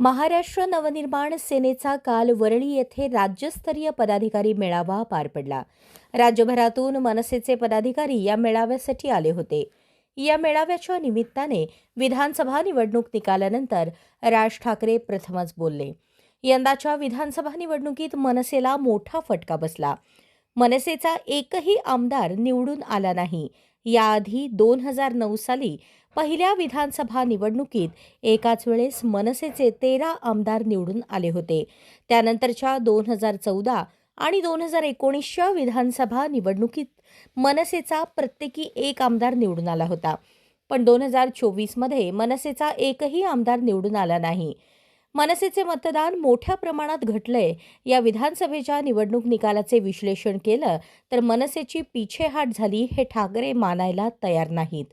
महाराष्ट्र नवनिर्माण सेनेचा काल वरळी येथे राज्यस्तरीय पदाधिकारी मेळावा पार पडला. राज्यभरातून मनसेचे पदाधिकारी या मेळाव्यासाठी आले होते. या मेळाव्याच्या निमित्ताने विधानसभा निवडणूक निकालानंतर राज ठाकरे प्रथमच बोलले. यंदाच्या विधानसभा निवडणुकीत मनसेला मोठा फटका बसला. मनसेचा एकही आमदार निवडून आला नाही. याआधी दोन हजार नऊ साली पहिल्या विधानसभा निवडणुकीत एकाच वेळेस मनसेचे तेरा आमदार निवडून आले होते. त्यानंतरच्या दोन हजार चौदा आणि दोन हजार एकोणीसच्या विधानसभा निवडणुकीत मनसेचा प्रत्येकी एक आमदार निवडून आला होता. पण दोन हजार चोवीसमध्ये मनसेचा एकही आमदार निवडून आला नाही. मनसेचे मतदान मोठ्या प्रमाणात घटलंय. या विधानसभेच्या निवडणूक निकालाचे विश्लेषण केलं तर मनसेची पिछेहाट झाली हे ठाकरे मानायला तयार नाहीत.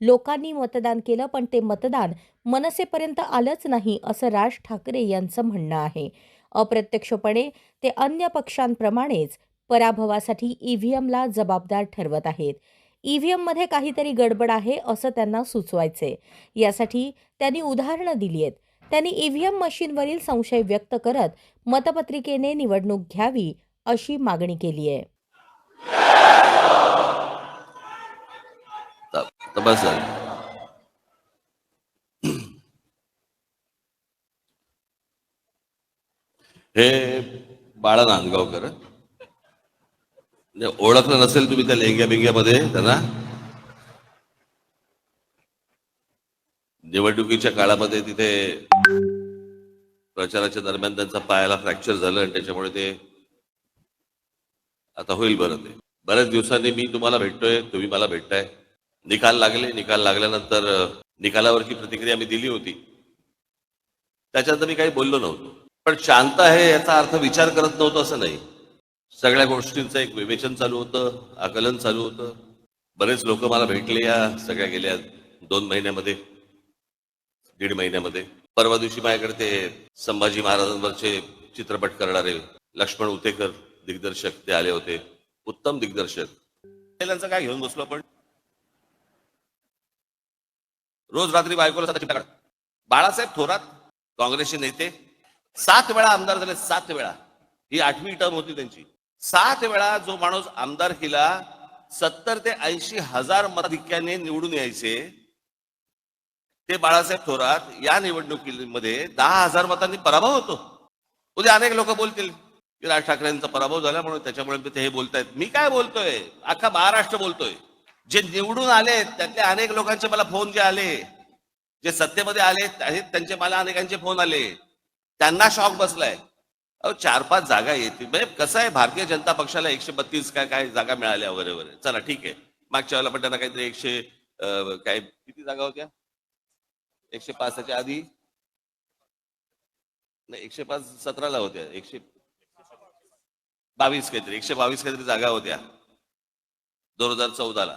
लोकांनी मतदान केलं पण ते मतदान मनसेपर्यंत आलंच नाही असं राज ठाकरे यांचं म्हणणं आहे. अप्रत्यक्षपणे ते अन्य पक्षांप्रमाणेच पराभवासाठी ईव्हीएमला जबाबदार ठरवत आहेत. ईव्हीएममध्ये काहीतरी गडबड आहे असं त्यांना सुचवायचे यासाठी त्यांनी उदाहरणं दिली आहेत. त्यांनी ईव्हीएम मशीनवरील संशय व्यक्त करत मतपत्रिकेने निवडणूक घ्यावी अशी मागणी केली आहे. त- हे बाळा नांदगावकर. म्हणजे ओळखलं नसेल तुम्ही त्या लेंग्या बिंग्यामध्ये त्यांना? निवडणुकीच्या काळामध्ये तिथे प्रचाराच्या दरम्यान त्यांचा पायाला फ्रॅक्चर झालं आणि त्याच्यामुळे ते आता होईल बरं ते. बऱ्याच दिवसांनी मी तुम्हाला भेटतोय तुम्ही मला भेटताय. निकाल लागले निकाल लागल्यानंतर निकालावरची प्रतिक्रिया मी दिली होती. त्याच्यानंतर मी काही बोललो नव्हतो. पण शांत आहे याचा अर्थ विचार करत नव्हतो असं नाही. सगळ्या गोष्टींचं एक विवेचन चालू होतं आकलन चालू होतं. बरेच लोक मला भेटले या सगळ्या गेल्या दोन महिन्यामध्ये दीड महिन्यामध्ये. परवा दिवशी माझ्याकडे ते संभाजी महाराजांवरचे चित्रपट करणारे लक्ष्मण उतेकर दिग्दर्शक ते आले होते. उत्तम दिग्दर्शक. त्यांचं काय घेऊन बसलो आपण? रोज रात्री बायकोला सतत चिंता काढ. बाळासाहेब थोरात काँग्रेसचे नेते सात वेळा आमदार झाले सात वेळा. ही आठवी टर्म होती त्यांची. सात वेळा जो माणूस आमदार केला सत्तर ते ऐंशी हजार मताधिक्याने निवडून यायचे ते बाळासाहेब थोरात या निवडणुकीमध्ये दहा हजार मतांनी पराभव होतो. उद्या अनेक लोक बोलतील की राज ठाकरेंचा पराभव झाला म्हणून त्याच्यामुळे ते हे बोलतायत. मी काय बोलतोय? अख्खा महाराष्ट्र बोलतोय. जे निवडून आले त्यातले अनेक लोकांचे मला फोन जे आले जे सत्तेमध्ये आले त्यांचे मला अनेकांचे फोन आले. त्यांना शॉक बसलाय. अहो चार पाच जागा येतील. म्हणजे कसं आहे भारतीय जनता पक्षाला एकशे बत्तीस काय काय जागा मिळाल्या वगैरे वगैरे. चला ठीक आहे. मागच्या वेळेला पण त्यांना काहीतरी एकशे काय किती जागा होत्या? एकशे पाचच्या आधी? नाही एकशे पाच सतराला होत्या. एकशे बावीस काहीतरी एकशे बावीस काहीतरी जागा होत्या. दोन हजार चौदाला.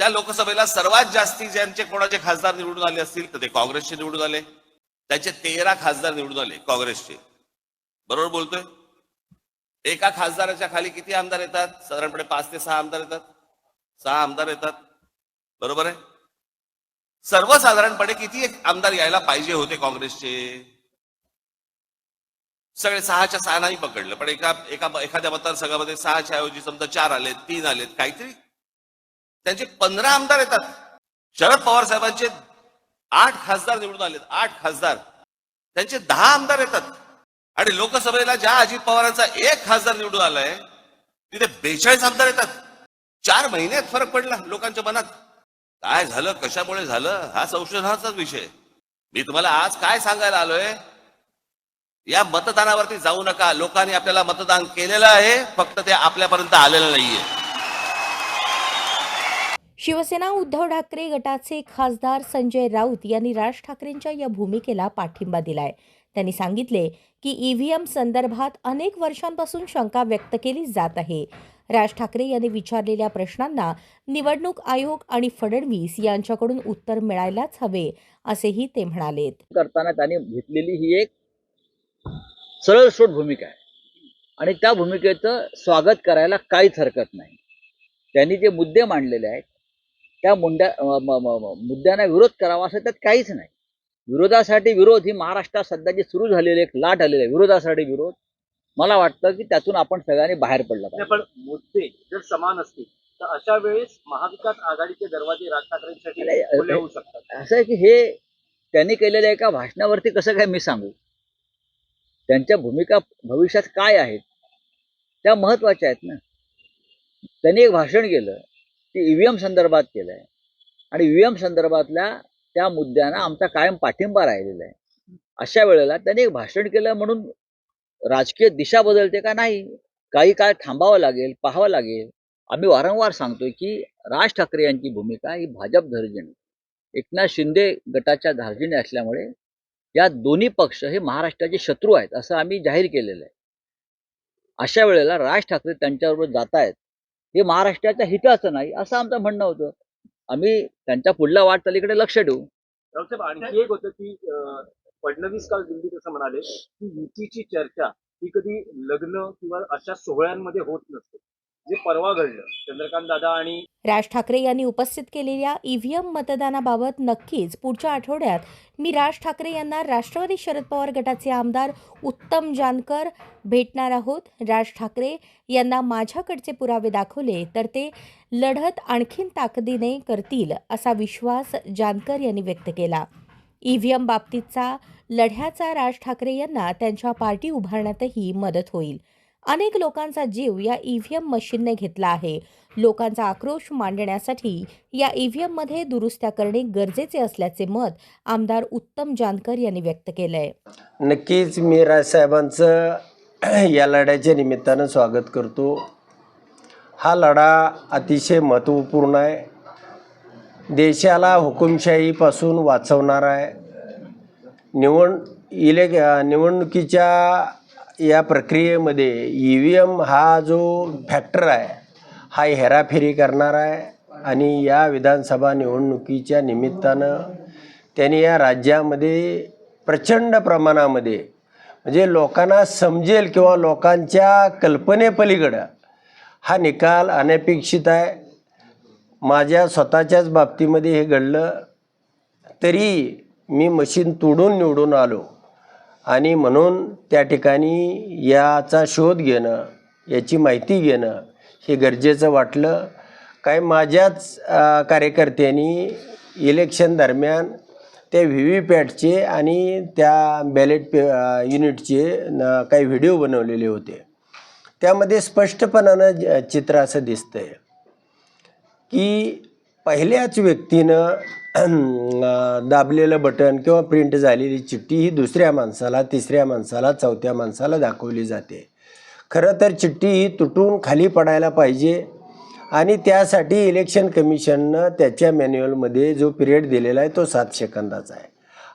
त्या लोकसभेला सर्वात जास्ती ज्यांचे कोणाचे खासदार निवडून आले असतील तर ते काँग्रेसचे निवडून आले. त्यांचे तेरा खासदार निवडून आले काँग्रेसचे. बरोबर बोलतोय? एका खासदाराच्या खाली किती आमदार येतात? साधारणपणे पाच ते सहा आमदार येतात. सहा आमदार येतात. बरोबर आहे? सर्वसाधारणपणे किती एक आमदार यायला पाहिजे होते काँग्रेसचे? सगळे सहाच्या सहा नाही पकडलं पण एका एका एखाद्या मतदारसंघामध्ये सहाच्या ऐवजी समजा चार आलेत तीन आलेत काहीतरी त्यांचे पंधरा आमदार येतात. शरद पवार साहेबांचे आठ खासदार निवडून आलेत. आठ खासदार. त्यांचे दहा आमदार येतात. आणि लोकसभेला ज्या अजित पवारांचा एक खासदार निवडून आलाय तिथे बेचाळीस आमदार येतात. चार महिन्यात फरक पडला लोकांच्या मनात. काय झालं? कशामुळे झालं? हा संशोधनाचाच विषय. मी तुम्हाला आज काय सांगायला आलोय? या मतदानावरती जाऊ नका. लोकांनी आपल्याला मतदान केलेलं आहे. फक्त ते आपल्यापर्यंत आलेलं नाहीये. शिवसेना उद्धव ठाकरे गटाचे खासदार संजय राऊत यांनी राज ठाकरेंच्या या भूमिकेला पाठिंबा दिलाय. त्यांनी सांगितले की ईव्हीएम संदर्भात अनेक वर्षांपासून शंका व्यक्त केली जात आहे. राज ठाकरे यांनी विचारलेल्या प्रश्नांना निवडणूक आयोग आणि फडणवीस यांच्याकडून उत्तर मिळायलाच हवे असेही ते म्हणालेत. करताना त्यांनी घेतलेली ही एक सरळसोट भूमिका आहे. आणि त्या भूमिकेचं स्वागत करायला काहीच हरकत नाही. त्यांनी जे मुद्दे मांडलेले आहेत त्या मुद्द्या म- म- म- म- मुद्द्यांना विरोध करावा असं त्यात काहीच नाही. विरोधासाठी विरोध ही महाराष्ट्रात सध्या जी सुरू झालेली एक लाट आलेली आहे. विरोधासाठी विरोध. मला वाटतं की त्यातून आपण सगळ्यांनी बाहेर पडलं पाहिजे. पण मुद्दे जर समान असतील तर अशा वेळेस महाविकास आघाडीचे दरवाजे राज ठाकरेंसाठी होऊ शकतात. असं आहे की हे त्यांनी केलेल्या एका भाषणावरती कसं काय मी सांगू? त्यांच्या भूमिका भविष्यात काय आहेत? त्या महत्त्वाच्या आहेत ना. त्यांनी एक भाषण केलं. ते ईव्हीएम संदर्भात केलं आहे आणि ईव्हीएम संदर्भातल्या त्या मुद्द्यांना आमचा कायम पाठिंबा राहिलेला आहे. अशा वेळेला त्यांनी एक भाषण केलं म्हणून राजकीय दिशा बदलते का नाही? काही काळ थांबावं लागेल पाहावं लागेल. आम्ही वारंवार सांगतोय की राज ठाकरे यांची भूमिका ही भाजप धर्जन एकनाथ शिंदे गटाच्या धार्जिने असल्यामुळे या दोन्ही पक्ष हे महाराष्ट्राचे शत्रू आहेत असं आम्ही जाहीर केलेलं आहे. अशा वेळेला राज ठाकरे त्यांच्याबरोबर जात आहेत हे महाराष्ट्राच्या हिताचं नाही असं आमचं म्हणणं होतं. आम्ही त्यांच्या पुढल्या वाटचालीकडे लक्ष देऊ. रावसाहेब आणखी एक होतं की फडणवीस काल दिल्लीत असं म्हणाले की युतीची चर्चा ही कधी लग्न किंवा अशा सोहळ्यांमध्ये होत नसते. जे परवा घडलं चंद्रकांत दादा आणि राज ठाकरे यांनी उपस्थित केलेल्या ईव्हीएम मतदानाबाबत नक्कीच पुढच्या आठवड्यात मी राज ठाकरे यांना राष्ट्रवादी शरद पवार गटाचे आमदार उत्तम जानकर भेटणार आहोत. राज ठाकरे यांना माझ्याकडचे पुरावे दाखवले तर ते लढत आणखीन ताकदीने करतील असा विश्वास जानकर यांनी व्यक्त केला. ईव्हीएम बाबतीतचा लढ्याचा राज ठाकरे यांना त्यांच्या पार्टी उभारण्यातही मदत होईल. अनेक लोकांचा जीव या ईव्हीएम मशीनने घेतला आहे. लोकांचा आक्रोश मांडण्यासाठी या ईव्हीएममध्ये दुरुस्त्या करणे गरजेचे असल्याचे मत आमदार उत्तम जानकर यांनी व्यक्त केलंय. नक्कीच मी राजसाहेबांचं या लढ्याच्या निमित्तानं स्वागत करतो. हा लढा अतिशय महत्त्वपूर्ण आहे. देशाला हुकुमशाहीपासून वाचवणार आहे. निवड इले निवडणुकीच्या या प्रक्रियेमध्ये ई व्ही एम हा जो फॅक्टर आहे हा हेराफेरी करणार आहे आणि या विधानसभा निवडणुकीच्या निमित्तानं त्यांनी या राज्यामध्ये प्रचंड प्रमाणामध्ये म्हणजे लोकांना समजेल किंवा लोकांच्या कल्पनेपलीकडं हा निकाल अनपेक्षित आहे. माझ्या स्वतःच्याच बाबतीमध्ये हे घडलं तरी मी मशीन तोडून निवडून आलो. आणि म्हणून त्या ठिकाणी याचा शोध घेणं याची माहिती घेणं हे गरजेचं वाटलं. काय माझ्याच कार्यकर्त्यांनी इलेक्शन दरम्यान त्या व्ही व्ही पॅटचे आणि त्या बॅलेट पे युनिटचे न काही व्हिडिओ बनवलेले होते. त्यामध्ये स्पष्टपणानं चित्र असं दिसतंय की पहिल्याच व्यक्तीनं दाबलेलं बटन किंवा प्रिंट झालेली चिठ्ठी ही दुसऱ्या माणसाला तिसऱ्या माणसाला चौथ्या माणसाला दाखवली जाते. खरं तर चिठ्ठी ही तुटून खाली पडायला पाहिजे आणि त्यासाठी इलेक्शन कमिशननं त्याच्या मॅन्युअलमध्ये जो पिरियड दिलेला आहे तो सात सेकंदाचा आहे.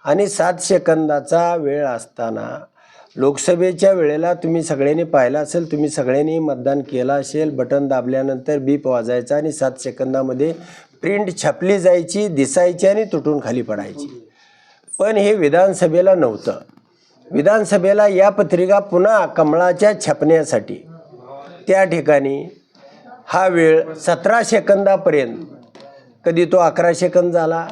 आणि सात सेकंदाचा वेळ असताना लोकसभेच्या वेळेला तुम्ही सगळ्यांनी पाहिलं असेल तुम्ही सगळ्यांनी मतदान केलं असेल बटन दाबल्यानंतर बीप वाजायचा आणि सात सेकंदामध्ये प्रिंट छापली जायची दिसायची आणि तुटून खाली पडायची. पण हे विधानसभेला नव्हतं. विधानसभेला या पत्रिका पुन्हा कमळाच्या छापण्यासाठी. त्या ठिकाणी हा वेळ सतरा सेकंदापर्यंत कधी तो अकरा सेकंद झाला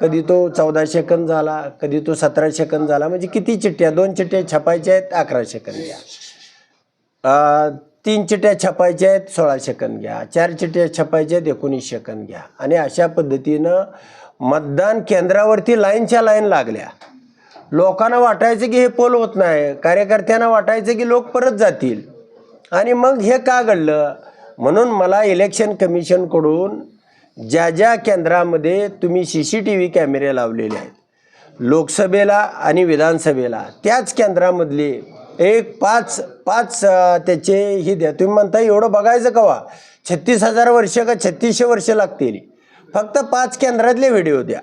कधी तो चौदा सेकंद झाला कधी तो सतरा सेकंद झाला म्हणजे किती चिठ्ठ्या? दोन चिठ्ठ्या छापायच्या आहेत अकरा सेकंद. या तीन चिट्या छापायच्या आहेत सोळा सेकंद घ्या. चार चिट्या छापायच्या आहेत एकोणीस सेकंद घ्या. आणि अशा पद्धतीनं मतदान केंद्रावरती लाईनच्या लाईन लागल्या. लोकांना वाटायचं की हे पोल होत नाही. कार्यकर्त्यांना वाटायचं की लोक परत जातील. आणि मग हे का घडलं? म्हणून मला इलेक्शन कमिशनकडून ज्या ज्या केंद्रामध्ये तुम्ही सी सी टी व्ही कॅमेरे लावलेले आहेत लोकसभेला आणि विधानसभेला त्याच केंद्रामधले एक पाच पाच त्याचे हे द्या. तुम्ही म्हणता एवढं बघायचं कवा? छत्तीस हजार वर्ष का छत्तीसशे वर्ष लागतील? फक्त पाच केंद्रातले व्हिडिओ द्या.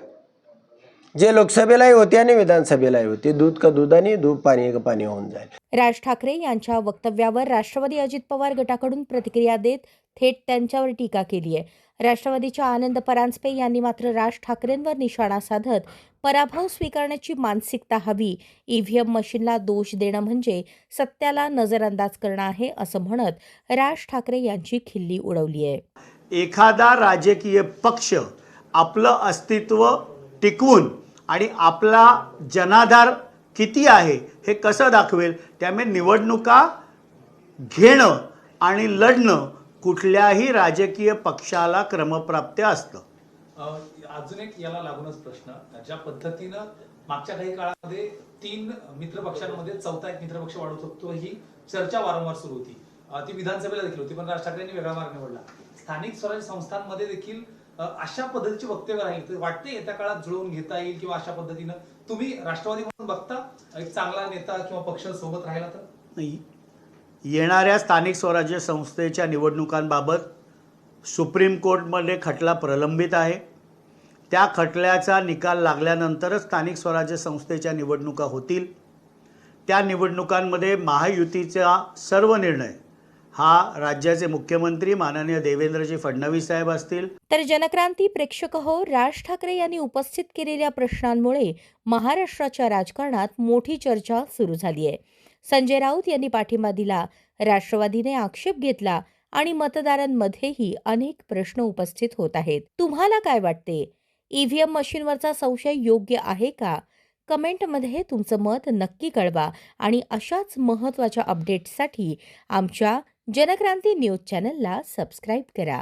जे लोकसभेलाही होते आणि विधानसभेलाही होते दूध का दूध आणि दूध पाणी का पाणी होऊन जाईल. राज ठाकरे यांच्या वक्तव्यावर राष्ट्रवादी अजित पवार गटाकडून प्रतिक्रिया देत थेट त्यांच्यावर टीका केली आहे. राष्ट्रवादीच्या आनंद परांजपे यांनी मात्र राज ठाकरेंवर निशाणा साधत पराभव स्वीकारण्याची मानसिकता हवी ईव्हीएम मशीनला दोष देणं म्हणजे सत्याला नजरअंदाज करणं आहे असं म्हणत राज ठाकरे यांची खिल्ली उडवली आहे. एखादा राजकीय पक्ष आपलं अस्तित्व टिकवून आणि आपला जनाधार किती आहे हे कसं दाखवेल? त्यामुळे निवडणुका घेणं आणि लढणं कुठल्याही राजकीय पक्षाला क्रमप्राप्त असतं. अजून एक याला लागूनच प्रश्न. ज्या पद्धतीनं मागच्या काही काळामध्ये तीन मित्र पक्षांमध्ये चौथा एक मित्रपक्ष वाढवत होतो ही चर्चा वारंवार सुरू होती. ती विधानसभेला देखील होती पण राज ठाकरेंनी वेगळा मार्ग निवडला. स्थानिक स्वराज्य संस्थांमध्ये देखील अशा पद्धतीची वक्तव्य राहील. तर वाटते येत्या काळात जुळवून घेता येईल किंवा अशा पद्धतीनं तुम्ही राष्ट्रवादी म्हणून बघता एक चांगला नेता किंवा पक्ष सोबत राहिला तर? नाही. येणाऱ्या स्थानिक स्वराज्य संस्थेच्या निवडणुकांबाबत सुप्रीम कोर्टमध्ये खटला प्रलंबित आहे. त्या खटल्याचा निकाल लागल्यानंतरच स्थानिक स्वराज्य संस्थेच्या निवडणुका होतील. त्या निवडणुकांमध्ये महायुतीचा सर्व निर्णय हा राज्याचे मुख्यमंत्री माननीय देवेंद्रजी फडणवीस साहेब असतील. तर जनक्रांती प्रेक्षक हो राज ठाकरे यांनी उपस्थित केलेल्या प्रश्नांमुळे महाराष्ट्राच्या राजकारणात मोठी चर्चा सुरू झाली आहे. संजय राऊत यांनी पाठिंबा दिला राष्ट्रवादीने आक्षेप घेतला आणि मतदारांमध्येही अनेक प्रश्न उपस्थित होत आहेत. तुम्हाला काय वाटते? ईव्हीएम मशीनवरचा संशय योग्य आहे का? कमेंटमध्ये तुमचं मत नक्की कळवा आणि अशाच महत्त्वाच्या अपडेट्ससाठी आमच्या जनक्रांती न्यूज चॅनलला सबस्क्राईब करा.